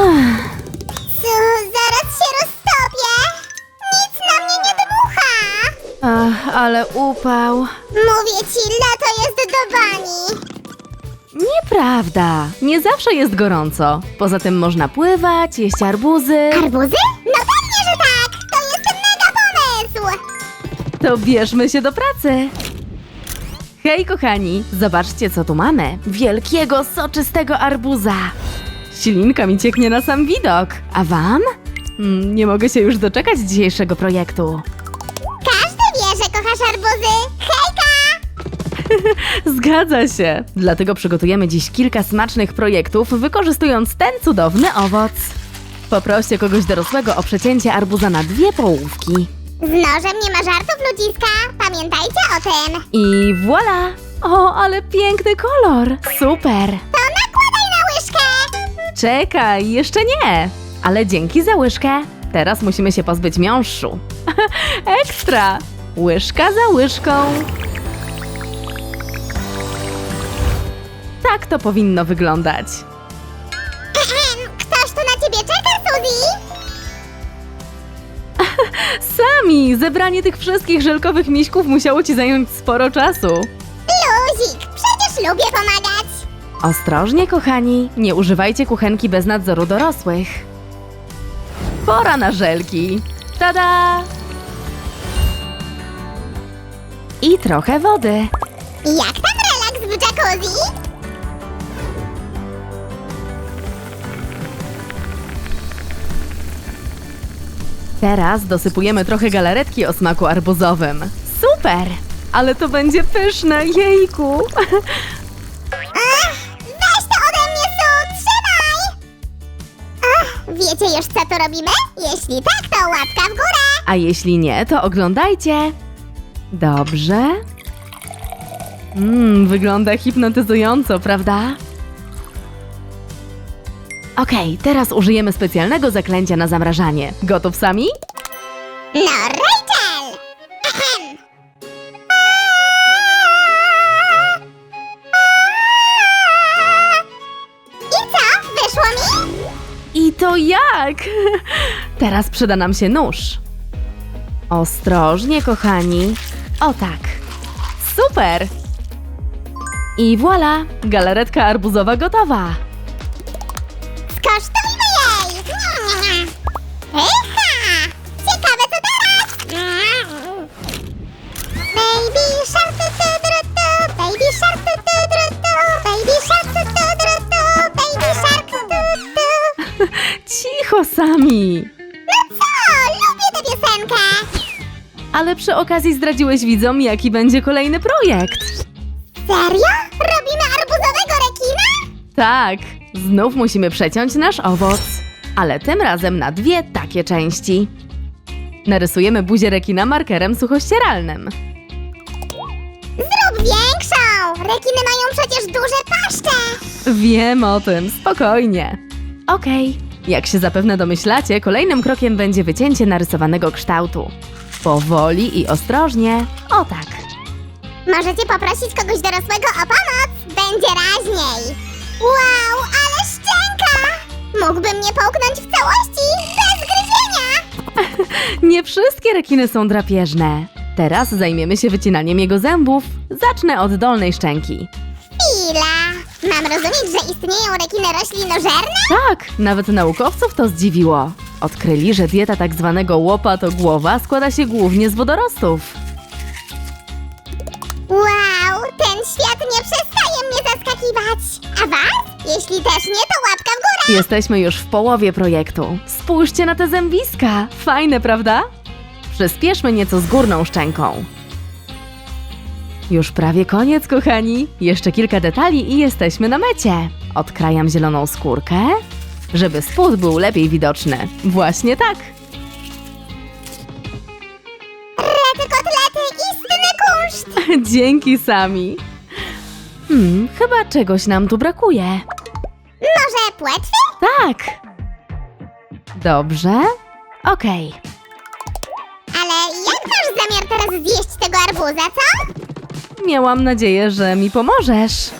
Co, zaraz się roztopię. Nic na mnie nie dmucha. Ach, ale upał. Mówię ci, lato jest do bani. Nieprawda. Nie zawsze jest gorąco. Poza tym można pływać, jeść arbuzy. Arbuzy? No pewnie, że tak. To jest mega pomysł. To bierzmy się do pracy. Hej, kochani, zobaczcie, co tu mamy. Wielkiego, soczystego arbuza. Ślinka mi cieknie na sam widok. A wam? Mm, nie mogę się już doczekać dzisiejszego projektu. Każdy wie, że kochasz arbuzy. Hejka! Zgadza się. Dlatego przygotujemy dziś kilka smacznych projektów, wykorzystując ten cudowny owoc. Poproście kogoś dorosłego o przecięcie arbuza na dwie połówki. Z nożem nie ma żartów, ludziska. Pamiętajcie o tym. I voilà! O, ale piękny kolor! Super! To. Czekaj, jeszcze nie! Ale dzięki za łyżkę. Teraz musimy się pozbyć miąższu. Ekstra! Łyżka za łyżką. Tak to powinno wyglądać. Ktoś tu na ciebie czeka, Suzy? Sami! Zebranie tych wszystkich żelkowych miśków musiało ci zająć sporo czasu. Luzik, przecież lubię pomagać. Ostrożnie, kochani, nie używajcie kuchenki bez nadzoru dorosłych. Pora na żelki. Tada! I trochę wody. Jak tam relaks w jacuzzi? Teraz dosypujemy trochę galaretki o smaku arbuzowym. Super! Ale to będzie pyszne, jejku! wiecie już, co tu robimy? Jeśli tak, to łapka w górę. A jeśli nie, to oglądajcie. Dobrze. Mmm, wygląda hipnotyzująco, prawda? Okej, teraz użyjemy specjalnego zaklęcia na zamrażanie. Gotów sami? No, Rachel! To jak? Teraz przyda nam się nóż. Ostrożnie, kochani. O tak. Super! I voilà, galaretka arbuzowa gotowa. Cicho sami! No co? Lubię tę piosenkę! Ale przy okazji zdradziłeś widzom, jaki będzie kolejny projekt. Serio? Robimy arbuzowego rekina? Tak, znów musimy przeciąć nasz owoc. Ale tym razem na dwie takie części. Narysujemy buzię rekina markerem suchościeralnym. Zrób większą! Rekiny mają przecież duże paszcze! Wiem o tym, spokojnie. Okej, jak się zapewne domyślacie, kolejnym krokiem będzie wycięcie narysowanego kształtu. Powoli i ostrożnie. O tak. Możecie poprosić kogoś dorosłego o pomoc? Będzie raźniej. Wow, ale szczęka! Mógłby mnie połknąć w całości, bez gryzienia! Nie wszystkie rekiny są drapieżne. Teraz zajmiemy się wycinaniem jego zębów. Zacznę od dolnej szczęki. Mam rozumieć, że istnieją rekiny roślinożerne? Tak, nawet naukowców to zdziwiło. Odkryli, że dieta tak zwanego łopatogłowa składa się głównie z wodorostów. Wow, ten świat nie przestaje mnie zaskakiwać! A was? Jeśli też nie, to łapka w górę! Jesteśmy już w połowie projektu. Spójrzcie na te zębiska. Fajne, prawda? Przyspieszmy nieco z górną szczęką. Już prawie koniec, kochani. Jeszcze kilka detali i jesteśmy na mecie. Odkrajam zieloną skórkę, żeby spód był lepiej widoczny. Właśnie tak. Rety kotlety, istny kunszt! Dzięki sami. Hmm, chyba czegoś nam tu brakuje. Może płetwy? Tak. Dobrze. Okej. Ale jak masz zamiar teraz zjeść tego arbuza, co? Miałam nadzieję, że mi pomożesz.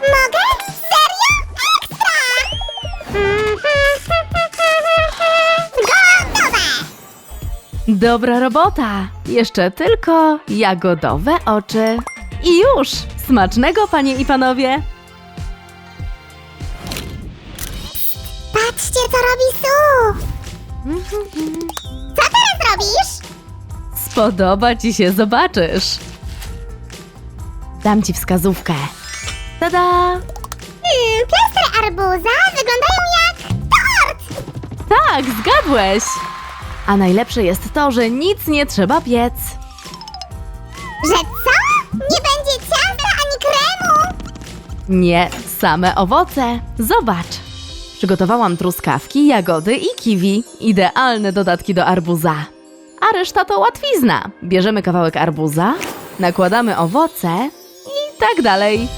Mogę? Serio? Ekstra! Gotowe! Dobra robota! Jeszcze tylko jagodowe oczy. I już! Smacznego, panie i panowie! Patrzcie, co robi Su! Co teraz robisz? Spodoba ci się, zobaczysz. Dam ci wskazówkę. Tada! Hmm, plastry arbuza wyglądają jak tort! Tak, zgadłeś! A najlepsze jest to, że nic nie trzeba piec. Że co? Nie będzie ciasta ani kremu? Nie, same owoce. Zobacz. Przygotowałam truskawki, jagody i kiwi. Idealne dodatki do arbuza. A reszta to łatwizna. Bierzemy kawałek arbuza, nakładamy owoce i tak dalej.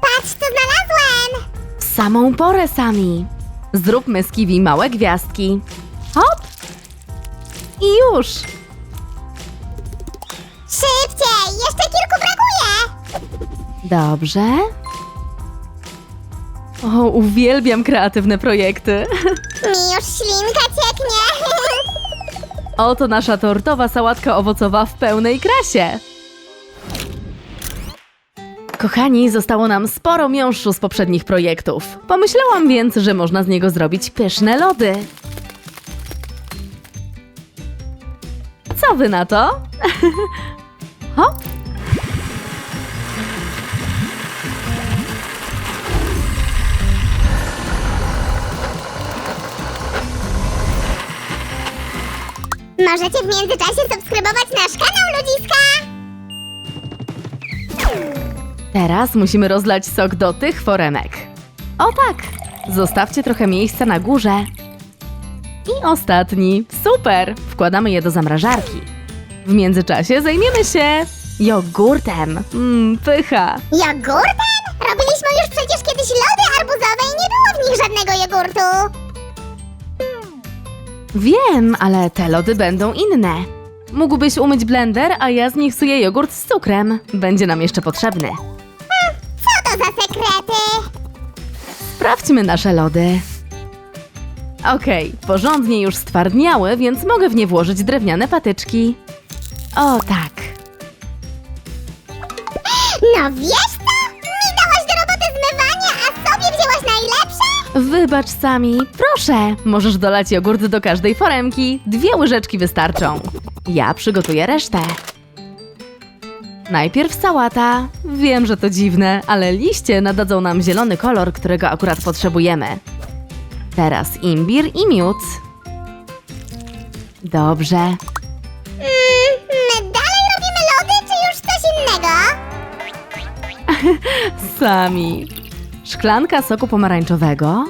Patrz, co znalazłem! W samą porę sami. Zróbmy z kiwi małe gwiazdki. Hop! I już! Dobrze. O, uwielbiam kreatywne projekty. Mi już ślinka cieknie! Oto nasza tortowa sałatka owocowa w pełnej krasie. Kochani, zostało nam sporo miąższu z poprzednich projektów. Pomyślałam więc, że można z niego zrobić pyszne lody. Co wy na to? Możecie w międzyczasie subskrybować nasz kanał Ludziska! Teraz musimy rozlać sok do tych foremek. O tak! Zostawcie trochę miejsca na górze. I ostatni. Super! Wkładamy je do zamrażarki. W międzyczasie zajmiemy się jogurtem. Mmm, pycha. Jogurtem? Robiliśmy już przecież kiedyś lody arbuzowe i nie było w nich żadnego jogurtu! Wiem, ale te lody będą inne. Mógłbyś umyć blender, a ja zmiksuję jogurt z cukrem. Będzie nam jeszcze potrzebny. Co to za sekrety? Sprawdźmy nasze lody. Okej, porządnie już stwardniały, więc mogę w nie włożyć drewniane patyczki. O tak. No wiesz Wybacz sami, proszę. Możesz dolać jogurt do każdej foremki. Dwie łyżeczki wystarczą. Ja przygotuję resztę. Najpierw sałata. Wiem, że to dziwne, ale liście nadadzą nam zielony kolor, którego akurat potrzebujemy. Teraz imbir i miód. Dobrze. Mm, my dalej robimy lody, czy już coś innego? Sami. Szklanka soku pomarańczowego.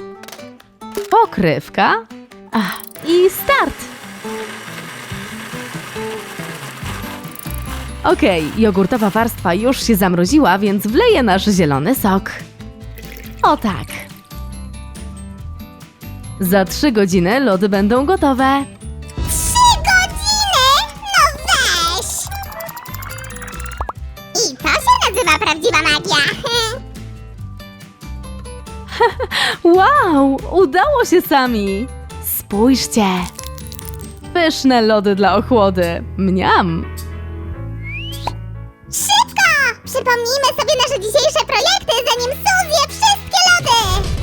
Pokrywka. Ach, I start. Okej, jogurtowa warstwa już się zamroziła, więc wleję nasz zielony sok. O tak. Za trzy godziny lody będą gotowe. Udało się sami! Spójrzcie! Pyszne lody dla ochłody. Mniam! Szybko! Przypomnijmy sobie nasze dzisiejsze projekty, zanim Su zje wszystkie lody!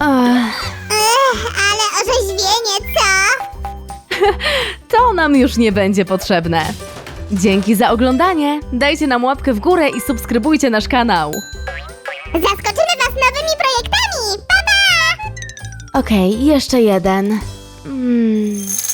Ach, Ech, ale orzeźwienie, co? to nam już nie będzie potrzebne. Dzięki za oglądanie. Dajcie nam łapkę w górę i subskrybujcie nasz kanał. Zaskoczymy Was nowymi projektami! Pa, pa! Okej, jeszcze jeden. Mm.